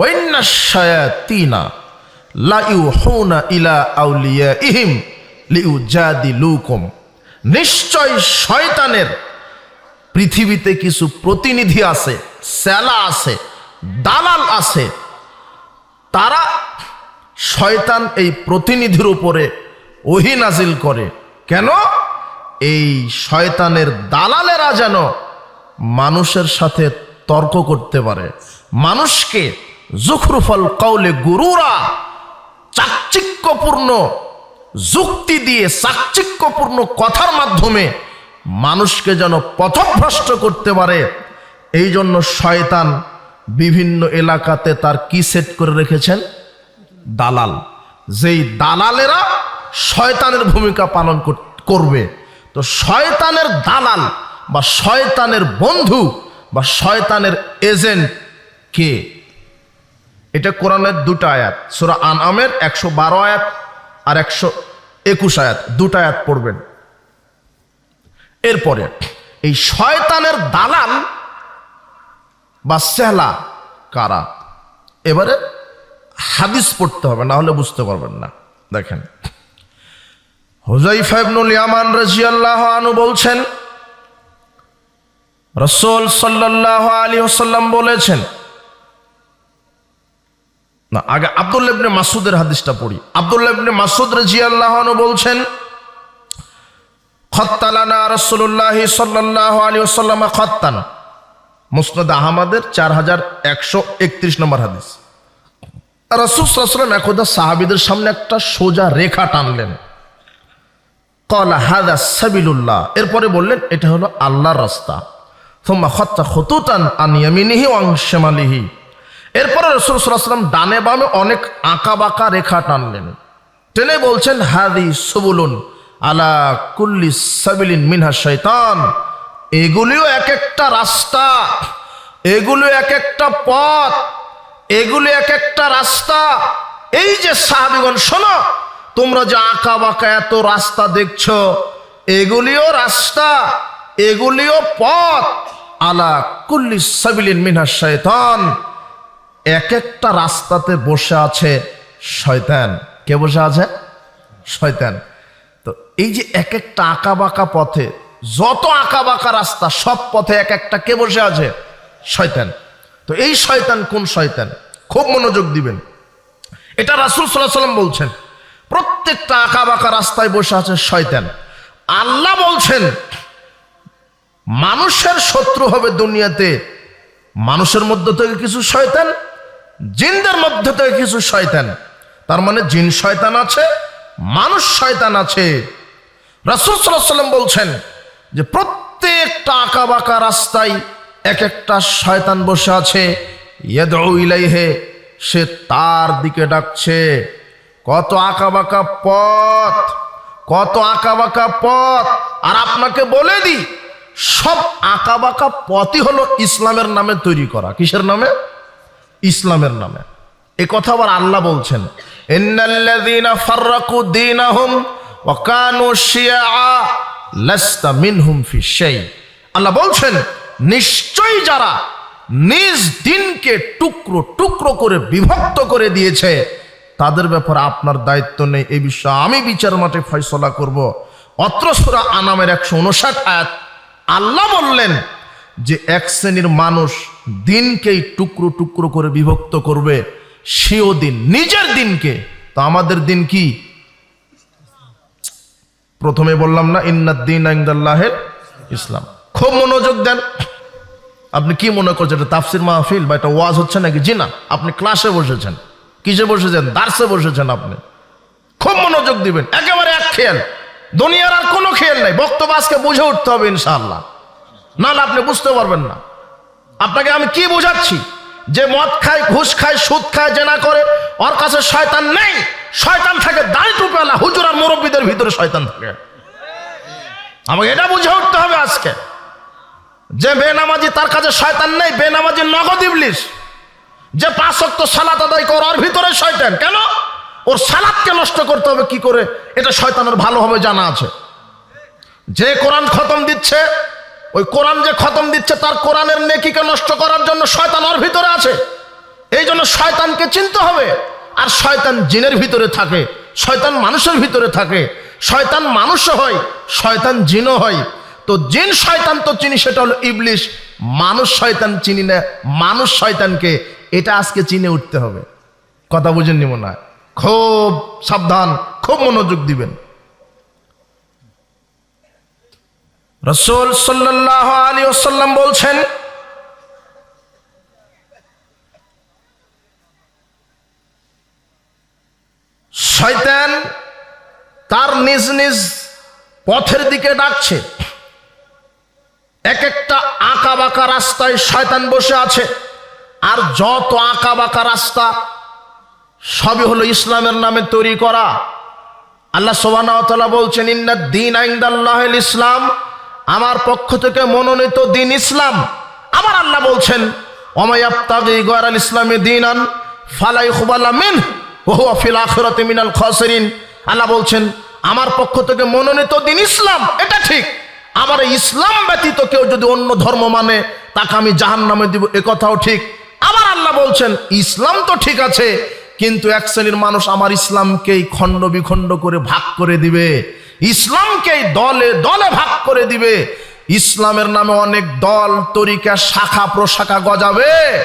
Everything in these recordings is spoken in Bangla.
ওয়াইন্নাশায়াতিনা লা ইউহুনা ইলা আউলিয়াইহিম লিউজাদিলুকুম। নিশ্চয় শয়তানের পৃথিবীতে কিছু প্রতিনিধি আছে স্যালা আছে, দালাল আছে। তারা শয়তান এই প্রতিনিধির উপরে ওহি নাজিল করে। কেন? এই শয়তানের দালালেরা যেন মানুষের সাথে তর্ক করতে পারে। মানুষকে জুখরুফল কৌলে গুরুরা চাকচিক্যপূর্ণ যুক্তি দিয়ে চাকচিক্যপূর্ণ কথার মাধ্যমে মানুষকে যেন পথভ্রষ্ট করতে পারে, এই জন্য শয়তান বিভিন্ন এলাকাতে তার কি সেট করে রেখেছেন? দালাল। যেই দালালেরা শয়তানের ভূমিকা পালন করবে। তো শয়তানের দালাল বা শয়তানের বন্ধু বা শয়তানের এজেন্ট কে? এটা কোরআনের দুটো আয়াত। সুরা আনামের একশো বারো আয়াত আর একশো একুশ আয়াত। দুটো আয়াত পড়বেন। এরপরে, এই শয়তানের দালাল বা সেহলা কারা? এবারে হাদিস পড়তে হবে, না হলে বুঝতে পারবেন না। দেখেন হুজাইফা ইবনুল ইয়ামান রাজিয়াল্লাহু আনহু বলছেন, রসুল সাল্লাল্লাহু আলী ওয়াসাল্লাম বলেছেন না, আগে আব্দুল্লাহ ইবনে মাসুদের হাদিসটা পড়ি। আব্দুল্লাহ ইবনে মাসুদ রাজিয়াল্লাহু আনহু বলছেন, খত্তালানা রাসূলুল্লাহ সাল্লাল্লাহু আলাইহি ওয়াসাল্লাম খত্তান। মুসনাদ আহমদের চার হাজার একশো একত্রিশ নম্বর হাদিস। রসুলাম একদা সাহাবিদের সামনে একটা সোজা রেখা টানলেন। কলা হাদা সাবিলুল্লাহ। এরপরে বললেন, এটা হলো আল্লাহর রাস্তা। থম্মা খত্তা খতুতান আনিয়ামিনিহি অংশেমালিহি এরপরে রসুল সাল্লাম ডানে বামে অনেক আঁকা বাঁকা রেখা টানলেন। টেনে বলছেন, হাদি সুবুলুন আলা কুল্লি সাবিলিন মিনহা শৈতান এগুলিও এক একটা রাস্তা এগুলো এক একটা পথ, এগুলো এক একটা রাস্তা। এই যে সাহাবিগণ, শোনো, তোমরা যে আঁকা বাঁকা এত রাস্তা দেখছ, এগুলিও রাস্তা, এগুলিও পথ। আলা কুল্লি সাবিলিন মিনহা শয়তান। এক একটা রাস্তাতে বসে আছে শয়তান। কে বসে আছে? শয়তান। তো এই যে এক একটা আঁকা বাঁকা পথে, যত আঁকা বাঁকা রাস্তা, সব পথে এক একটা কে বসে আছে? শয়তান। তো এই শয়তান কোন শয়তান? খুব মনোযোগ দিবেন। এটা রাসুল সাল্লাহ সাল্লাম বলছেন, প্রত্যেকটা আঁকা বাঁকা রাস্তায় বসে আছে শয়তান। আল্লাহ বলছেন, মানুষের শত্রু হবে দুনিয়াতে মানুষের মধ্যে থেকে কিছু শয়তান, জিনদের মধ্যে থেকে কিছু শয়তান। তার মানে জিন শয়তান আছে, মানুষ শয়তান আছে। রাসুল সাল্লাম বলছেন যে প্রত্যেকটা আঁকা বাঁকা রাস্তায় এক একটা শয়তান বসে আছে। ইলাইহে, সে তার দিকে ডাকছে। কত আঁকা বাঁকা পথ, কত আঁকা বাঁকা পথ। আর আপনাকে বলে দিই সব আঁকা বাঁকা পথই হলো ইসলামের নামে তৈরি করা। কিসের নামে? ইসলামের নামে। এ কথা আবার আল্লাহ বলছেন আল্লাহ বলছেন, নিশ্চয়ই যারা নিজ দিনকে টুকরো টুকরো করে বিভক্ত করে দিয়েছে, তাদের ব্যাপারে আপনার দায়িত্ব নেই। এই বিষয়ে আমি বিচার মাঠে ফয়সলা করব। অত্র সূরা আনামের একশো উনষাট আয়াত আল্লাহ বললেন যে এক শ্রেণির মানুষ দিনকেই টুকরো টুকরো করে বিভক্ত করবে, সেও দিন, নিজের দিনকে। তো আমাদের দিন কি? প্রথমে বললাম না ইন্নাদ্দিন আইন্দাল্লাহের ইসলাম। খুব মনোযোগ দেন। আপনি কি মনে করছেন, এটা তাফসির মাহফিল বা এটা ওয়াজ হচ্ছে নাকি? জি না, আপনি ক্লাসে বসেছেন। কিসে বসেছেন? দার্সে বসেছেন আপনি। খুব মনোযোগ দিবেন, একেবারে এক খেয়াল। দুনিয়ার আর কোনো খেয়াল নাই। বক্তব্য আজকে বুঝে উঠতে হবে ইনশাআল্লাহ। নাহলে আপনি বুঝতে পারবেন না। আপনাকে আমি কি বোঝাচ্ছি? যে মদ খায়, ঘুষ খায়, সুদ খায়, জেনা করে, ওর কাছে শয়তান নেই। শয়তান থাকে দাঁড়ি টুপেলা হুজুর আর মুরব্বীদের ভিতরে শয়তান থাকে। আমাকে এটা বুঝে উঠতে হবে আজকে। যে বেনামাজি, তার কাছে শয়তান নেই, বেনামাজি নগদ ইবলিশ। যে পাঁচ অক্ত সালাত আদায় কর, ওর ভিতরে শয়তান। কেন? ওর সালাদকে নষ্ট করতে হবে কি করে? এটা শয়তানের ভালোভাবে জানা আছে। যে কোরআন খতম দিচ্ছে, ওই কোরআন যে খতম দিচ্ছে, তার কোরআনের নেকিকে নষ্ট করার জন্য শয়তান ওর ভিতরে আছে। এই জন্য শয়তানকে চিনতে হবে। আর শয়তান জিনের ভিতরে থাকে, শয়তান মানুষের ভিতরে থাকে। শয়তান মানুষও হয়, শয়তান জিনও হয়। তো জিন শয়তান তো চিনি, সেটা হলো ইবলিশ। মানুষ শয়তান চিনি না, মানুষ শয়তানকে, এটা আজকে চিনে উঠতে হবে। কথা বুঝেন নিব না খুব সাবধান, খুব মনোযোগ দিবেন। রসুল সাল্লাহ আলী ওসাল্লাম বলছেন, শয়তান তার নিজ নিজ পথের দিকে ডাকছে। এক একটা আঁকা বাঁকা রাস্তায় শয়তান বসে আছে, আর যত আঁকা বাঁকা রাস্তা সবই হলো ইসলামের নামে তৈরি করা। আল্লাহ সোবানা বলছেন, ইন্না দিন আইন্দাল্লাহ ইসলাম, আমার পক্ষ থেকে মনোনীত দিন ইসলাম। আমার আল্লাহ বলছেন ইসলামী দিন আন ফালাই মিন আল্লাহ বলছেন, আমার পক্ষ থেকে মনোনীত দিন ইসলাম, এটা ঠিক। আমার ইসলাম ব্যতীত কেউ যদি অন্য ধর্ম মানে তাকে আমি জাহান নামে দিব, এ কথাও ঠিক। আবার আল্লাহ বলছেন, ইসলাম তো ঠিক আছে কিন্তু এক শ্রেণির মানুষ আমার ইসলামকেই খণ্ড বিখণ্ড করে ভাগ করে দিবে। ইসলামকেই দলে দলে ভাগ করে দিবে। ইসলামের নামে অনেক দল, তরিকা, শাখা, প্রশাখা গজাবে।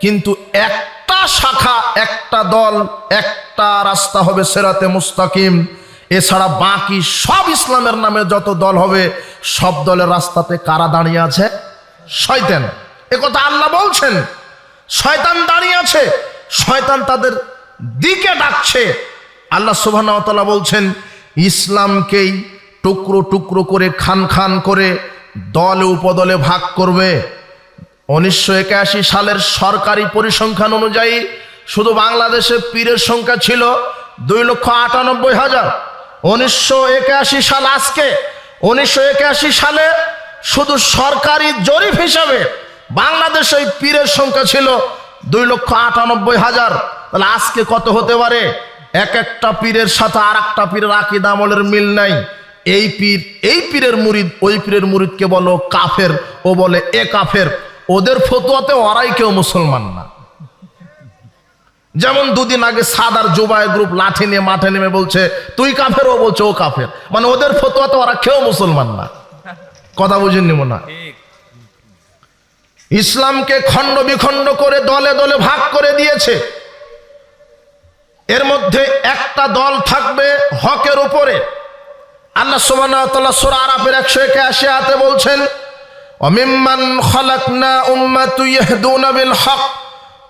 কিন্তু একটা শাখা, একটা দল, একটা রাস্তা হবে সেরাতে মুস্তাকিম। এছাড়া বাকি সব ইসলামের নামে যত দল হবে, সব দলের রাস্তাতে কারা দাঁড়িয়ে আছে? শয়তান। কথা আল্লাহ বলছেন। শয়তান দাঁড়িয়ে আছে। শয়তান তাদের দিকে ডাকছে। আল্লাহ সুবাহ বলছেন, ইসলামকেই টুকরো টুকরো করে, খান খান করে দলে উপদলে ভাগ করবে। উনিশশো একাশি সালের সরকারি পরিসংখ্যান অনুযায়ী শুধু বাংলাদেশে পীরের সংখ্যা ছিল দুই লক্ষ আটানব্বই হাজার। উনিশশো একাশি সাল আজকে, উনিশশো একাশি সালে শুধু সরকারি জরিপ হিসাবে বাংলাদেশে পীরের সংখ্যা ছিল দুই লক্ষ আটানব্বই হাজার। তাহলে আজকে কত হতে পারে? এক একটা পীরের সাথে আর একটা পীরের আকিদ আমলের মিল নাই। এই পীর এই পীরের মুরিদ ওই পীরের মুরিদকে বলো কাফের ও বলে এ কাফের। ওদের ফতুয়াতে ওরাই কেউ মুসলমান না। যেমন দুদিন আগে সাদার জুবাই গ্রুপ লাঠি নিয়ে মাঠে নেমে বলছে তুই কাফের? ও বলছে ও কাফের। মানে ওদের ফতুয়াতে ওরা কেউ মুসলমান না। কথা বুঝেন নিব না ইসলামকে খণ্ড বিখণ্ড করে দলে দলে ভাগ করে দিয়েছে। এর মধ্যে একটা দল থাকবে হকের উপরে। আল্লাহ সুবহানাহু সূরা আরাফের 181 আয়াতে বলছেন অমিম্মান খালাকনা উম্মাতু ইয়াহদুনা বিল হক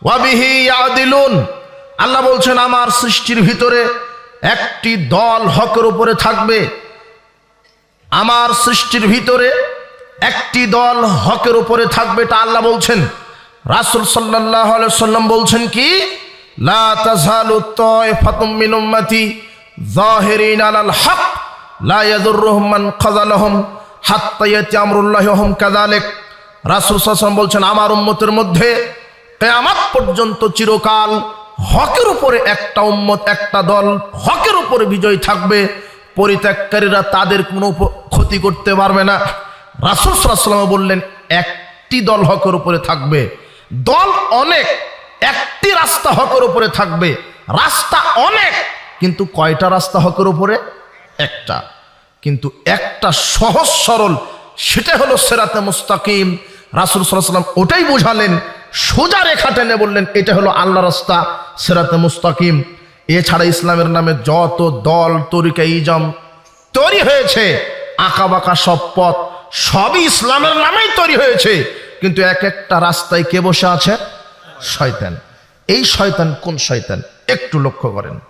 ওয়া বিহি ইয়াদিলুন। আল্লাহ বলছেন, আমার সৃষ্টির ভিতরে একটি দল হকের উপরে থাকবে। আমার সৃষ্টির ভিতরে একটি দল হকের উপরে থাকবে। এটা আল্লাহ বলছেন। রাসুল সাল্লাহ সাল্লাম বলছেন কি? খাযালাহুম হাত্তা ইয়াতি আমরুল্লাহি ওয়া হুম কাযালিক। রাসূল বলছেন, আমার উম্মতের মধ্যে কিয়ামত পর্যন্ত চিরকাল হকের উপরে একটা উম্মত, একটা দল হকের উপরে বিজয় থাকবে। পরিত্যাগকারীরা তাদের কোনো ক্ষতি করতে পারবে না। রাসুল সাল্লাম বললেন, একটি দল হকের উপরে থাকবে। দল অনেক একটি রাস্তা হকের উপরে থাকবে। রাস্তা অনেক, কিন্তু কয়টা রাস্তা হকের উপরে? একটা। কিন্তু একটা সহজ সরল, সেটা হলো সেরাতে মুস্তাকিম। রাসুল সাল্লাম ওটাই বোঝালেন, সোজা রেখা টেনে বললেন, এটা হলো আল্লাহ রাস্তা, সেরাতে মুস্তাকিম। এছাড়া ইসলামের নামে যত দল, তরিকা, ইজম তৈরি হয়েছে আঁকা বাঁকা সব পথ, সবই ইসলামের নামেই তৈরি হয়েছে। কিন্তু এক একটা রাস্তায় কে বসে আছে? শয়তান। এই শয়তান কোন শয়তান? একটু লক্ষ্য করেন।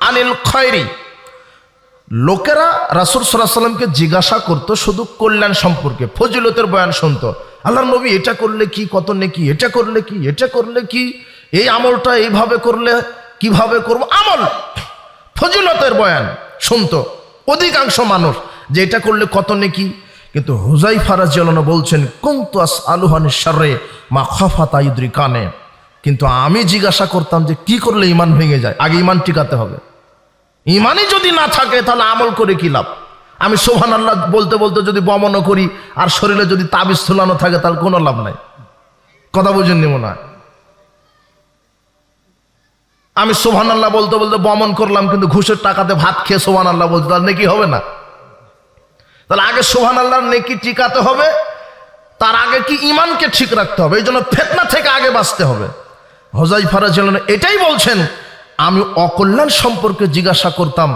আনিল খয়রি। লোকেরা রাসূল সাল্লামকে জিজ্ঞাসা করতো, শুধু কল্যাণ সম্পর্কে? ফজিলতের বয়ান শুনতো? আল্লাহ নবী, এটা করলে কি? কত নেকি? এটা করলে কি? এটা করলে কি? এই আমলটা এইভাবে করলে কীভাবে করব? আমল। ফজিলতের বয়ান। শুনতো, অধিকাংশ মানুষ যে এটা করলে কত নেকি? কিন্তু হুজাই ফারাজ বলছেন, কুন্তু আস আলুহান সারে মা খফাতা ইদ্রি কানে কিন্তু আমি জিজ্ঞাসা করতাম যে কি করলে ইমান ভেঙে যায়? আগে ইমান টিকাতে হবে। ইমানই যদি না থাকে, তাহলে আমল করে কি লাভ? আমি সোহান আল্লাহ বলতে বলতে যদি বমনও করি, আর শরীরে যদি তাবিজ ঝুলানো থাকে, তাহলে কোনো লাভ নাই। কথা বুঝেননি মনে হয়? আমি সোহান আল্লাহ বলতে বলতে বমন করলাম, কিন্তু ঘুষের টাকাতে ভাত খেয়ে সোহান আল্লাহ বলতে তার নেকি হবে না? তাহলে আগে সোহান আল্লাহর নেকি টিকাতে হবে, তার আগে কি ইমানকে ঠিক রাখতে হবে? এই জন্য ফেতনা থেকে আগে বাঁচতে হবে। হজাই ফারাজ এটাই বলছেন, আমি অকল্যাণ সম্পর্কে জিজ্ঞাসা করতাম,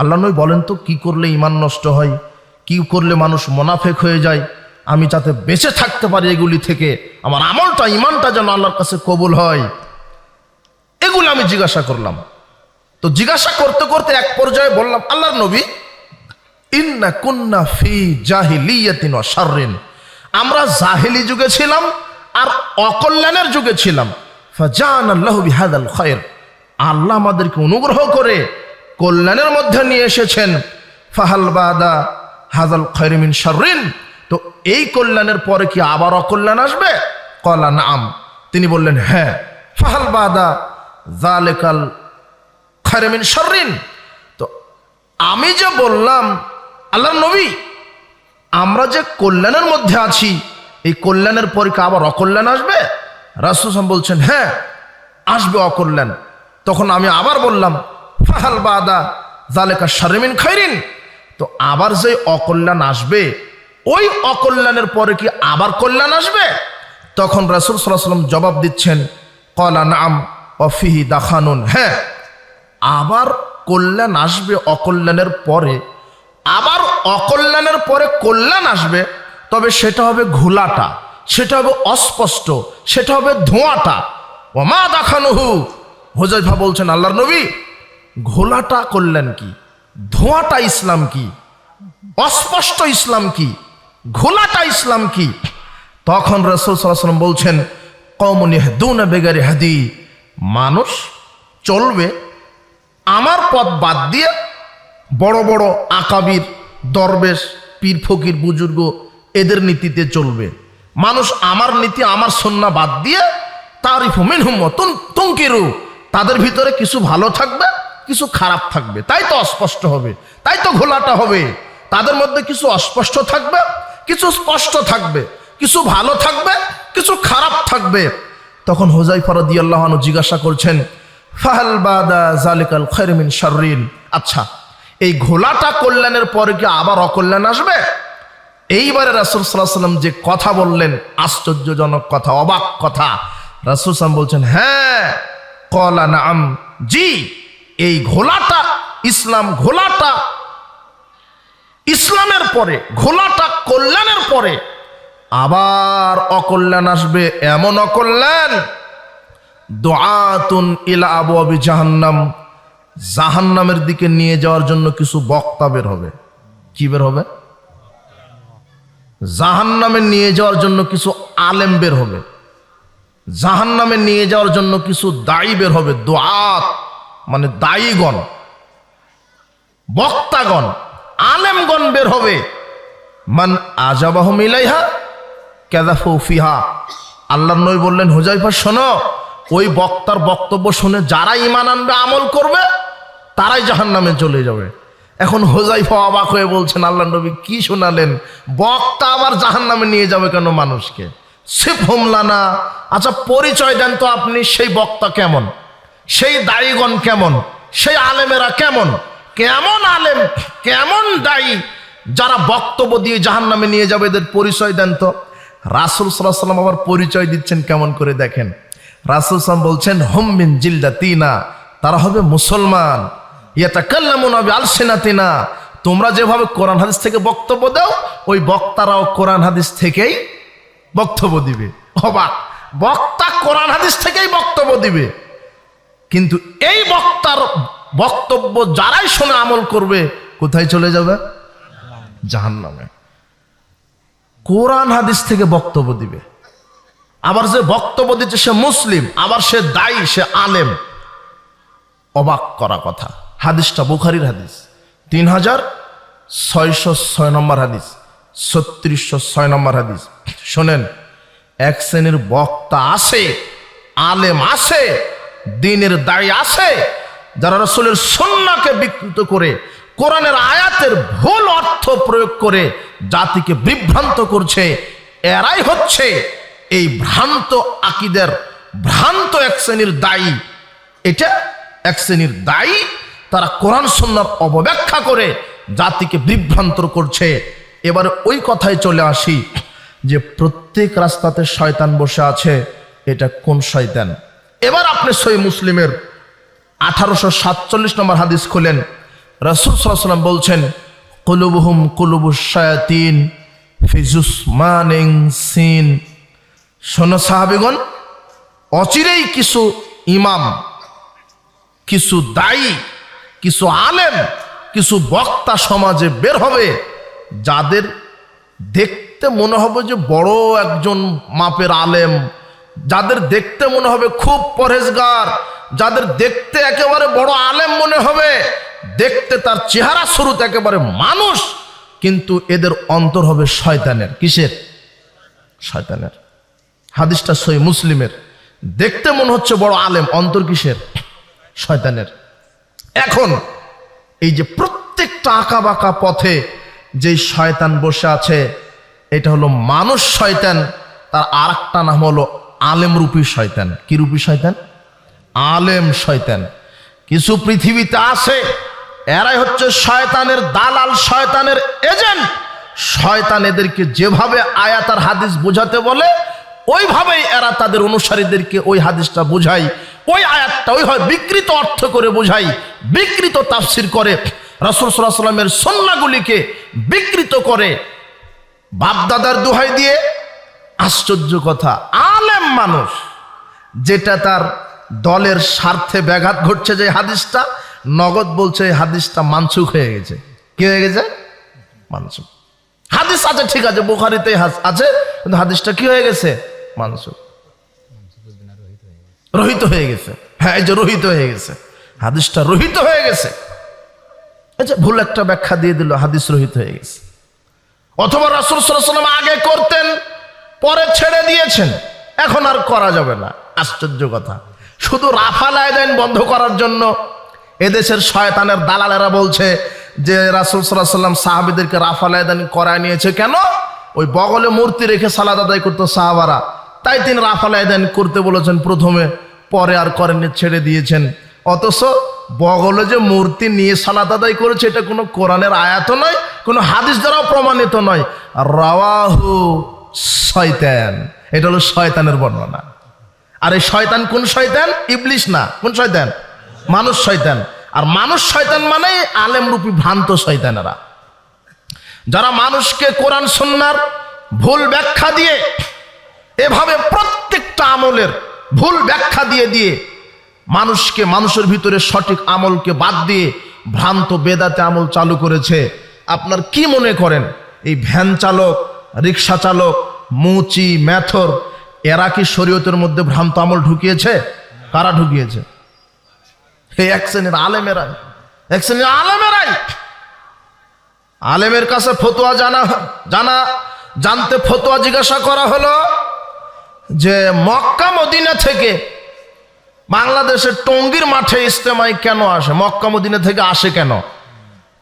আল্লাহ নই বলেন তো, কি করলে ইমান নষ্ট হয়? কি করলে মানুষ মোনাফেক হয়ে যায়? আমি যাতে বেঁচে থাকতে পারি এগুলি থেকে, আমার আমলটা ইমানটা যেন আল্লাহর কাছে কবুল হয়। এগুলো আমি জিজ্ঞাসা করলাম। তো জিজ্ঞাসা করতে করতে এক পর্যায়ে বললাম, আল্লাহর নবী, ইন্না কুন্না ফি জাহিলিয়াতিন শাররিন। আমরা জাহিলি যুগে ছিলাম আর অকল্যাণের যুগে ছিলাম। ফাজান আল্লাহ বিহাদাল খায়র। আল্লাহ আমাদেরকে অনুগ্রহ করে কল্যাণের মধ্যে নিয়ে এসেছেন। ফাহাল বাদা হাজাল খায়র মিন শাররিন। তো এই কল্যাণের পরে কি আবার অকল্যাণ আসবে? কলা নাম তিনি বললেন হ্যাঁ। ফাহাল বাদা জালেকাল খায়র মিন শাররিন। তো আমি যে বললাম আল্লাহ নবী, আমরা যে কল্যাণের মধ্যে আছি, এই কল্যাণের পরে কি আবার অকল্যাণ আসবে? রাসুসাম বলছেন হ্যাঁ আসবে অকল্যাণ। তখন আমি আবার বললাম, ফাহাল বাদা জালেকা শারমিন খাইরিন তো আবার যে অকল্যাণ আসবে, ওই অকল্যাণের পরে কি আবার কল্যাণ আসবে? তখন রাসুল সাল্লাহ সাল্লাম জবাব দিচ্ছেন, কলা নাম অফিহি দাখানুন। হ্যাঁ আবার কল্যাণ আসবে অকল্যাণের পরে। আবার অকল্যাণের পরে কল্যাণ আসবে, তবে সেটা হবে ঘোলাটা, সেটা হবে অস্পষ্ট, সেটা হবে ধোঁয়াটা। ওমা দেখানুহু হোজাইফা বলছেন, আল্লাহর নবী, ঘোলাটা কল্যাণ কি? ধোঁয়াটা ইসলাম কি? অস্পষ্ট ইসলাম কি? ঘোলাটা ইসলাম কি? তখন রসুল সাল্লাম বলছেন কমনি হেদুন বেগারি হাদি। মানুষ চলবে আমার পথ বাদ দিয়ে বড় বড় আকাবির, দরবেশ, পীর ফকির, বুজুর্গ এদের নীতিতে চলবে। মানুষ আমার নীতি, আমার সন্না বাদ দিয়ে তারিফ মিনহুম তুঙ্কিরু তাদের ভিতরে কিছু ভালো থাকবে, কিছু খারাপ থাকবে। তাই তো অস্পষ্ট হবে, তাই তো ঘোলাটা হবে। তাদের মধ্যে কিছু অস্পষ্ট থাকবে, কিছু স্পষ্ট থাকবে, কিছু ভালো থাকবে, কিছু খারাপ থাকবে। তখন হোজাই ফরদি আল্লাহানু জিজ্ঞাসা করছেন, ফাহাল বাদা জালিকাল খৈরমিন শাররিন? আচ্ছা এই ঘোলাটা কল্যাণের পরে কি আবার অকল্যাণ আসবে? এইবারে রাসুল সাল্লাহ সাল্লাম যে কথা বললেন, আশ্চর্যজনক কথা, অবাক কথা। রাসুল সাল্লাম বলছেন হ্যাঁ কলা নাম জি, এই ঘোলাটা, ইসলাম ঘোলাটা, ইসলামের পরে, ঘোলাটা কল্যাণের পরে আবার অকল্যাণ আসবে, এমন অকল্যাণ? দোয়াতুন ইলা আবু আবি জাহান্নাম। জাহান্নামের দিকে নিয়ে যাওয়ার জন্য কিছু বক্তা বের হবে। কি বের হবে? জাহান্নামে নিয়ে যাওয়ার জন্য কিছু আলেম বের হবে। জাহান্নামে নিয়ে যাওয়ার জন্য কিছু দায়ী বের হবে। দোয়াত মানে দায়ীগণ, বক্তাগণ, আলেমগণ বের হবে। মান আজাবাহ মিলাইহা কেদাফু ফিহা। আল্লাহ নই বললেন, হুজাইফা, শোনো, ওই বক্তার বক্তব্য শুনে যারা ইমান আনবে, আমল করবে, তারাই জাহান নামে চলে যাবে। এখন হোজাইফা অবাক হয়ে বলছেন আল্লাহ নবী কি শোনালেন? বক্তা আবার জাহান নামে নিয়ে যাবে কেন মানুষকে? সিফ হুমলানা আচ্ছা পরিচয় দেন তো আপনি, সেই বক্তা কেমন? সেই দায়ীগণ কেমন? সেই আলেমেরা কেমন? কেমন আলেম, কেমন দায়ী? যারা বক্তব্য দিয়ে জাহান নামে নিয়ে যাবে, এদের পরিচয় দেন তো। রাসুল সাল্লাম আবার পরিচয় দিচ্ছেন কেমন করে দেখেন। রাসুল সাল্লাম বলছেন হোমিন জিলদা তিনা। তারা হবে মুসলমান। ইয়েটা কাল্লামুন হবে আলসেনা তিনা তোমরা যেভাবে কোরআন হাদিস থেকে বক্তব্য দাও, ওই বক্তারাও কোরআন হাদিস থেকেই বক্তব্য দিবে। অবাক। বক্তা কোরআন হাদিস থেকেই বক্তব্য দিবে। কিন্তু এই বক্তার বক্তব্য যারাই শুনে আমল করবে, কোথায় চলে যাবে? জাহান নামে কোরআন হাদিস থেকে বক্তব্য দিবে। আবার যে বক্তব্য দিচ্ছে সে মুসলিম, আবার সে দায়ী, সে আলেম। অবাক করা কথা। হাদিসটা বুখারির হাদিস। তিন হাজার ছয়শো ছয় নম্বর হাদিস। ছত্রিশশো ছয় নম্বর হাদিস। শোনেন, এক শ্রেণির বক্তা আসে আলেম আছে, দিনের দায়ী আছে, যারা রসুলের সন্নাকে বিকৃত করে কোরআনের আয়াতের ভুল অর্থ প্রয়োগ করে জাতিকে বিভ্রান্ত করছে, এরাই হচ্ছে এই ভ্রান্ত আকিদের ভ্রান্ত এক শ্রেণির দায়ী। এটা এক শ্রেণির দায়ী, তারা কোরআন সন্ন্যার অবব্যাখ্যা করে জাতিকে বিভ্রান্ত করছে। এবারে ওই কথায় চলে আসি যে প্রত্যেক রাস্তাতে শয়তান বসে আছে, এটা কোন শয়তান? এবার আপনি সই মুসলিমের আঠারোশো সাতচল্লিশ নম্বর হাদিস খোলেন। রসুল সাল্লাম বলছেন, কুলুবহুম কুলুবু শায়াতিন ফিজুস মানিং সিন। শোনো সাহাবিগণ, অচিরেই কিছু ইমাম, কিছু দায়ী, কিছু আলেম, কিছু বক্তা সমাজে বের হবে, যাদের দেখতে মনে হবে যে বড় একজন মাপের আলেম, যাদের দেখতে মনে হবে খুব পরেজগার যাদের দেখতে একেবারে বড় আলেম মনে হবে দেখতে তার চেহারা শুরুতে একেবারে মানুষ, কিন্তু এদের অন্তর হবে শয়তানের। কিসের? শয়তানের। হাদিসটা সই মুসলিমের। দেখতে মনে হচ্ছে বড় আলেম, অন্তর কিসের? শয়তানের। এখন এই যে প্রত্যেকটা আঁকা বাঁকা পথে যে শয়তান বসে আছে, এটা হলো মানুষ শয়তান, তার আর একটা নাম হলো আলেম রূপী শয়তান। কি রূপী শয়তান? আলেম শয়তান। কিছু পৃথিবীতে আছে এরাই হচ্ছে শয়তানের দালাল, শয়তানের এজেন্ট। শয়তান এদেরকে যেভাবে আয়াতার হাদিস বোঝাতে বলে, ওইভাবেই এরা তাদের অনুসারীদেরকে ওই হাদিসটা বোঝায়। ওই আয়াতটা ওই হয় বিকৃত অর্থ করে বোঝাই বিকৃত তাফসির করে। রসুল সাল্লাহ সাল্লামের সন্নাগুলিকে বিকৃত করে। বাপদাদার দোহাই দিয়ে, আশ্চর্য কথা, আলেম মানুষ, যেটা তার দলের স্বার্থে ব্যাঘাত ঘটছে যে হাদিসটা নগদ বলছে, এই হাদিসটা মানসুখ হয়ে গেছে। কি হয়ে গেছে? মানসুখ। হাদিস আছে, ঠিক আছে, বোখারিতে আছে, কিন্তু হাদিসটা কি হয়ে গেছে? মানসুখ। রহিত হয়ে গেছে। হ্যাঁ এই যে রহিত হয়ে গেছে। হাদিসটা রহিত হয়ে গেছে। আচ্ছা ভুল একটা ব্যাখ্যা দিয়ে দিল, হাদিস রহিত হয়ে গেছে। অথবা রাসুল সাল্লাম আগে করতেন, পরে ছেড়ে দিয়েছেন। এখন আর করা যাবে না। আশ্চর্য কথা। শুধু রাফাল আয়দান বন্ধ করার জন্য এদেশের শয়তানের দালালেরা বলছে যে রাসুল সাল্লাম সাহাবিদেরকে রাফাল আয়দান করায় নিয়েছে। কেন? ওই বগলে মূর্তি রেখে সালাদ আদায় করতো সাহাবারা। তাই তিনি রাফাল আয়দান করতে বলেছেন প্রথমে, পরে আর করেননি, ছেড়ে দিয়েছেন। অথচ বগলে যে মূর্তি নিয়ে সালাদ আদায় করেছে, এটা কোনো কোরআনের আয়াত নয়, কোনো হাদিস দ্বারাও প্রমাণিত নয়। রাওয়াহু শয়তান। এটা হলো শয়তানের বর্ণনা। আর এই শয়তান কোন শয়তান? ইবলিশ না। কোন শয়তান? মানুষ শয়তান। আর মানুষ শয়তান মানে আলেম রূপী ভ্রান্ত শয়তানেরা। যারা মানুষকে কোরআন সন্ন্যার ভুল ব্যাখ্যা দিয়ে, এভাবে প্রত্যেকটা আমলের ভুল ব্যাখ্যা দিয়ে দিয়ে মানুষকে, মানুষের ভিতরে সঠিক আমলকে বাদ দিয়ে ভ্রান্ত বেদাতে আমল চালু করেছে। আপনার কি মনে করেন? এই ভ্যান চালক রিক্সা চালক, মুচি ম্যাথর এরা কি শরীয়তের মধ্যে ভ্রান্ত আমল ঢুকিয়েছে? কারা ঢুকিয়েছে? এই এক শ্রেণির আলেমেরাই, এক শ্রেণির আলেমেরাই। আলেমের কাছে ফতোয়া জানা জানা, জানতে ফতোয়া জিজ্ঞাসা করা হলো যে মক্কা মদিনা থেকে বাংলাদেশের টঙ্গীর মাঠে ইস্তেমাই কেন আসে? মক্কা মদিনা থেকে আসে কেন?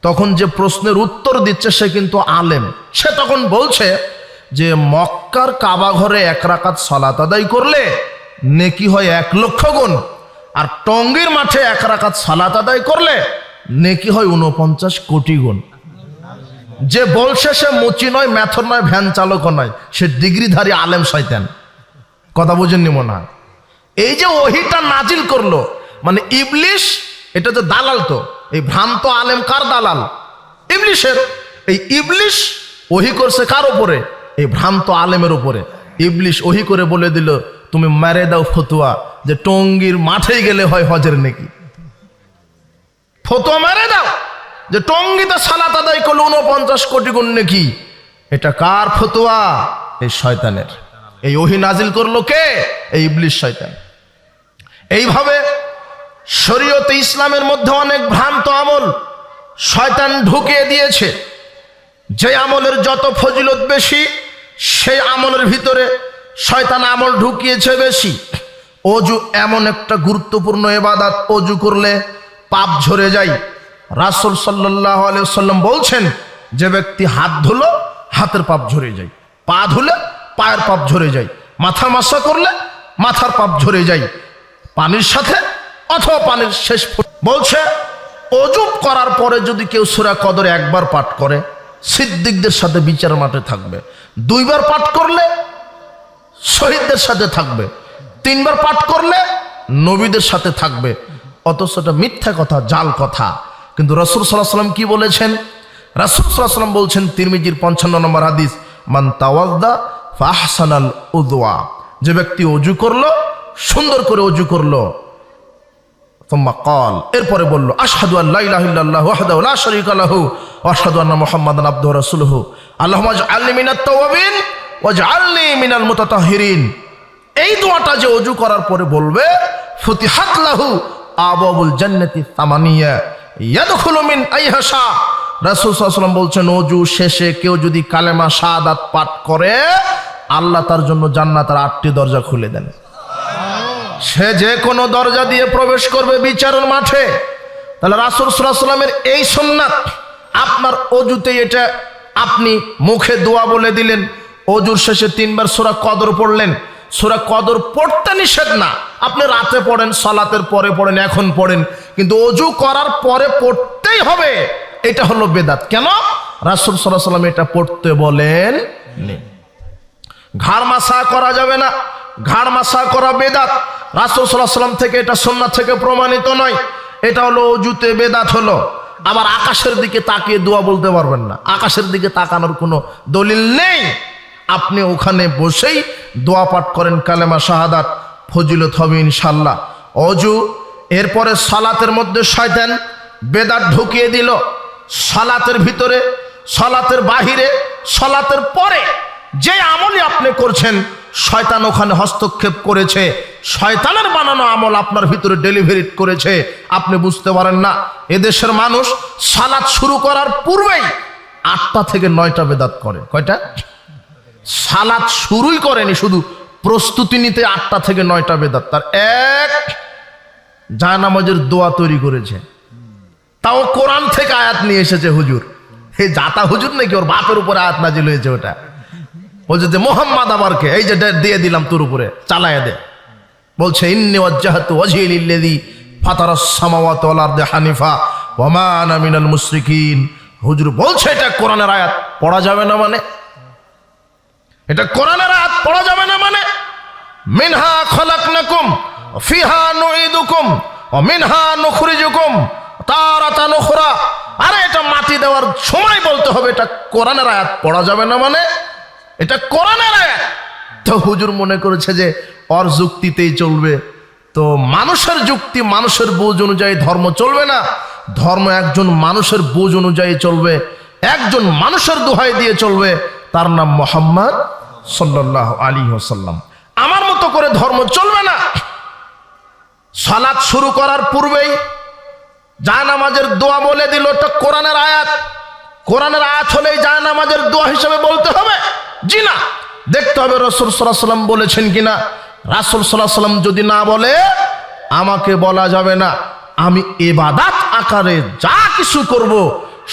তখন যে প্রশ্নের উত্তর দিচ্ছে সে কিন্তু আলেম। সে তখন বলছে যে মক্কার কাবা ঘরে এক রাকাত সলাত আদায় করলে নেকি হয় এক লক্ষ গুণ। আর টঙ্গীর মাঠে এক রাকাত সালাত আদায় করলে নেকি হয় উনপঞ্চাশ কোটি গুণ। যে বলছে সে মুচি নয়, ম্যাথর নয়, ভ্যান চালকও নয়, সে ডিগ্রিধারী আলেম শয়তান। কথা বুঝেননি মনে হয়? এই যে ওহিটা নাজিল করল মানে ইবলিশ, এটা তো দালাল তো, এই ভ্রান্ত আলেম কার দালাল? ইবলিশের। এই ইবলিশ ওহি করছে কার ওপরে এই ভ্রান্ত আলেমের উপরে। ইবলিশ ওহি করে বলে দিল, তুমি মেরে দাও ফতুয়া যে টঙ্গির মাঠে গেলে হয় হজের নাকি। ফতুয়া মেরে দাও যে টঙ্গিতে সালাত আদায় করল উনপঞ্চাশ কোটি গুণ নাকি। এটা কার ফতোয়া? এই শয়তানের। এই ওহি নাজিল করল কে? এই ইবলিশ শয়তান। এইভাবে শরীয়তে ইসলামের মধ্যে অনেক ভ্রান্ত আমল শয়তান ঢুকিয়ে দিয়েছে। যে আমলের যত ফজিলত বেশি, সেই আমলের ভিতরে শয়তান আমল ঢুকিয়েছে বেশি। অজু এমন একটা গুরুত্বপূর্ণ এবাদাত অজু করলে পাপ ঝরে যায়। রাসুল সাল্লাহ সাল্লাম বলছেন, যে ব্যক্তি হাত ধুলো, হাতের পাপ ঝরে যায়। পা ধুলে, পায়ের পাপ ঝরে যায়। মাথা মাসা করলে, মাথার পাপ ঝরে যায়। পানির সাথে অথবা পানির শেষ বলছে অজুব করার পরে যদি কেউ সুরা কদরে একবার পাঠ করে, সিদ্দিকদের সাথে বিচার মাঠে থাকবে। দুইবার পাঠ করলে শহীদদের সাথে থাকবে। তিনবার পাঠ করলে নবীদের সাথে থাকবে। অথচ এটা মিথ্যা কথা, জাল কথা। কিন্তু রসুল সাল্লাহ সাল্লাম কি বলেছেন? রাসুল সাল্লাহ সাল্লাম বলছেন তিরমিজির পঞ্চান্ন নম্বর হাদিস, মান তাওয়াজদা ফাহসানাল উদওয়া যে ব্যক্তি অজু করল, সুন্দর করে অজু করল তোমা কল এরপরে বলল, আশহাদু আল্লাহ আহদাউল্লাহ শরিক আল্লাহ আশহাদু আল্লাহ মোহাম্মদ আব্দুর রসুলহু। আল্লাহ আল্লি মিনাত তাওয়াবিন ওয়াজ আল্লি মিনাল মুতাতাহিরিন এই দোয়াটা যে অজু করার পরে বলবে, ফুতিহাত লাহু আবাবুল জান্নাতি তামানিয়া ইয়াদখুলু মিন আইহাশা রাসূল সাল্লাল্লাহু বলছেন, অজু শেষে কেউ যদি কালেমা শাহাদাত পাঠ করে, আল্লাহ তার জন্য জান্নাতের আটটি দরজা খুলে দেন। সে যে কোনো দরজা দিয়ে প্রবেশ করবে বিচারের মাঠে। তাহলে রাসুল সাল্লামের এই সোননাথ আপনার অজুতে এটা আপনি মুখে দোয়া বলে দিলেন, অজুর শেষে তিনবার সোরা কদর পড়লেন সোরা কদর পড়তে নিষেধ না। আপনি রাতে পড়েন, সলাতের পরে পড়েন, এখন পড়েন, কিন্তু অজু করার পরে পড়তেই হবে। এটা হলো বেদাত। কেন? রাসুল সাল্লাহ সাল্লাম এটা পড়তে বলেন ঘাড় মাসা করা যাবে না। ঘাড় মাসা করা বেদাত। রাসুল সাল্লাহ সাল্লাম থেকে এটা সন্না থেকে প্রমাণিত নয়। এটা হলো অজুতে বেদাত হলো। আবার আকাশের দিকে তাকিয়ে দোয়া বলতে পারবেন না। আকাশের দিকে তাকানোর কোনো দলিল নেই। আপনি ওখানে বসেই দোয়া পাঠ করেন, কালেমা শাহাদাত, ফজিলত হবে ইনশাল্লাহ অজু, এরপরে সালাতের মধ্যে শয়তান বেদাত ঢুকিয়ে দিল। সালাতের ভিতরে, সালাতের বাহিরে, সালাতের পরে যে আমলই আপনি করছেন, শয়তান ওখানে হস্তক্ষেপ করেছে। শয়তানের বানানো আমল আপনার ভিতরে ডেলিভারি করেছে। আপনি বুঝতে পারেন না, এদেশের মানুষ সালাদ শুরু করার পূর্বেই আটটা থেকে নয়টা বেদাত করে। কয়টা? সালাদ শুরুই করেনি, শুধু প্রস্তুতি নিতে আটটা থেকে নয়টা বেদাত। তার এক জায়নামাজের দোয়া তৈরি করেছে। তাও কোরআন থেকে আয়াত নিয়ে এসেছে হুজুর। হে জাতা হুজুর নাকি ওর বাপের উপরে আয়াত নাজিল হয়েছে ওটা? বলছে যে, মোহাম্মদ আবারকে এই যে দিয়ে দিলাম তোর উপরে, চালায় দে। বলছে, ইন্নি ওয়াজ্জাহাতু ওয়াজহি লিল্লাযী ফাতারাস সামাওয়াতি আরদি হানিফা ওয়া মা আনা মিনাল মুশরিকিন। হুজুর বলছে, এটা কোরআনের আয়াত, পড়া যাবে না মানে? এটা কোরআনের আয়াত, পড়া যাবে না মানে? মিনহা খলাকনাকুম, ফিহা নুইদুকুম ও মিনহা নুখরিজুকুম, তারাতান উখরা। আরে এটা মাটি দেওয়ার সময় বলতে হবে, এটা কোরআনের আয়াত, পড়া যাবে না মানে? এটা কোরআনের আয়াত। তো হুজুর মনে করেছে যে, ওর যুক্তিতেই চলবে। তো মানুষের যুক্তি, মানুষের বুঝ অনুযায়ী ধর্ম চলবে না। ধর্ম একজন মানুষের বুঝ অনুযায়ী চলবে। একজন মানুষের দোহাই দিয়ে চলবে। তার নাম মোহাম্মদ সাল্লাহ আলী ওসাল্লাম আমার মতো করে ধর্ম চলবে না। সালাত শুরু করার পূর্বেই জায়নামাজের দোয়া বলে দিল ওটা কোরআনের আয়াত। কোরআনের আয়াত হলেই জায়নামাজের দোয়া হিসেবে বলতে হবে। জি না, দেখতে হবে রসুল সাল্লাহ সাল্লাম বলেছেন কিনা। রাসুল সাল্লাহ সাল্লাম যদি না বলে, আমাকে বলা যাবে না। আমি এবাদাত আকারে যা কিছু করব,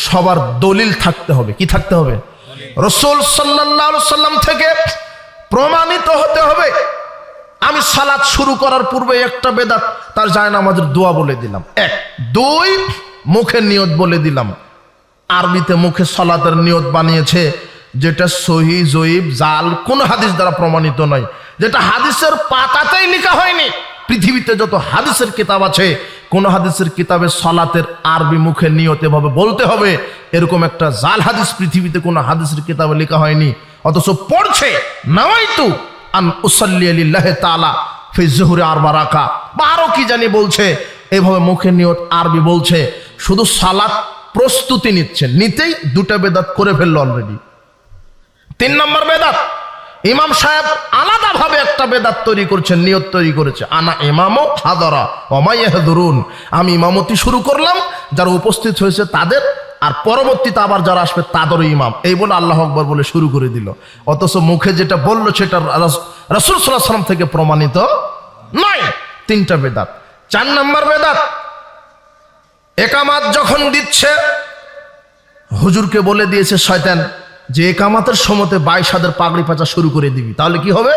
সবার দলিল থাকতে হবে। কি থাকতে হবে? রসুল সাল্লাহ সাল্লাম থেকে প্রমাণিত হতে হবে। আমি সালাদ শুরু করার পূর্বে একটা বেদাত, তার যায় না আমাদের দোয়া বলে দিলাম। এক। দুই মুখের নিয়ত বলে দিলাম। আরবিতে মুখে সালাতের নিয়ত বানিয়েছে, যেটা সহি, জয়ীব, জাল, কোন হাদিস দ্বারা প্রমাণিত নয়। যেটা হাদিসের পাতাতেই লেখা হয়নি। পৃথিবীতে যত হাদিসের কিতাব আছে কোন হাদিসের কিতাবে সালাতের আরবি মুখে নিয়ত এভাবে বলতে হবে, এরকম একটা জাল হাদিস পৃথিবীতে কোনো হাদিসের কিতাবে লেখা হয়নি। অথচ পড়ছে নাওয়াইতু আন উসাল্লি আলিল্লাহ তাআলা ফি জুহরি আরবা রাকা। বা আরও কি জানি বলছে এইভাবে মুখে নিয়ত আরবি বলছে, শুধু সালাত প্রস্তুতি নিচ্ছে, নিতেই দুটা বেদাত করে ফেলল অলরেডি তিন নম্বর বেদাত ইমাম সাহেব আলাদাভাবে একটা বেদাত তৈরি করছেন, নিয়ত তৈরি করেছে। আনা ইমামও হাদরা অমাইয়াহদুরুন আমি ইমামতি শুরু করলাম, যারা উপস্থিত হয়েছে তাদের, আর পরবর্তীতে আবার যারা আসবে তাদেরও ইমাম। এই বলে আল্লাহ আকবর বলে শুরু করে দিল। অথচ মুখে যেটা বলল সেটা রাস- রাসূল সাল্লাম থেকে প্রমাণিত নয়। তিনটা বেদাত। চার নাম্বার বেদাত, একামাত যখন দিচ্ছে, হুজুরকে বলে দিয়েছে, শয়তান যে কামাতের সময়তে বাইশ হাজার পাগড়ি পাচা শুরু করে দিবি তাহলে কি হবে?